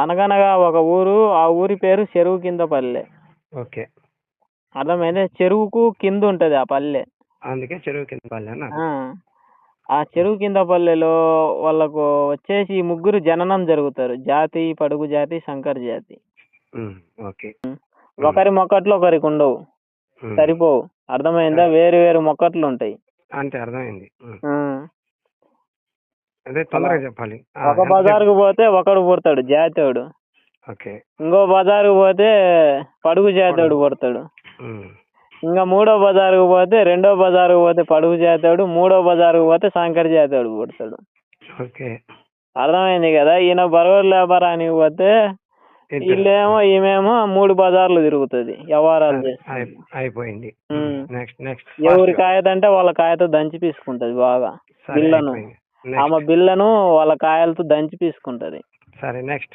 అనగనగా ఒక ఊరు ఆ ఊరి పేరు చెరువు కింద పల్లె. ఓకే. అర్థమైంది? చెరువుకు కింద ఉంటది ఆ పల్లె. అందుకే చెరువు కింద పల్లెనా ఆ, చెరువు కింద పల్లెలో వాళ్ళకు వచ్చేసి ముగ్గురు జననం జరుగుతారు. జాతి పడుగు జాతి శంకర్ జాతి. ఓకే. ఒకరి మొక్కట్లు ఒకరికి ఉండవు. సరిపోవు. అర్థమైందా? వేరు వేరు మొక్కట్లు ఉంటాయి అంతే అర్థమైంది. అదే తొందరగా చెప్పాలి. ఒక బజారుకు పోతే ఒకడు పుడతాడు జాతోడు? ఓకే. ఇంకో బజారుకు పోతే పడుగు జాతోడు పుడతాడు. ఇంకా మూడో బజారుకు పోతే రెండో బజారుకు పోతే పడుగు జాతోడు మూడో బజారుకు పోతే శంకర్ జాతోడు పుడతాడు. ఓకే. అర్థమైంది కదా? ఈయన బరోర్ వ్యాపారానికి పోతే. వీళ్ళేమో ఈమెమో మూడు బజార్లు తిరుగుతుంది వ్యవహారాలు అయిపోయింది. నెక్స్ట్ నెక్స్ట్ ఎవరి కాయత అంటే వాళ్ళ కాయతో దంచి పీసుకుంటది బాగా. అయిపోయింది. ఆమె బిల్లను వాళ్ళ కాయలతో దంచి పీసుకుంటది. సరే నెక్స్ట్.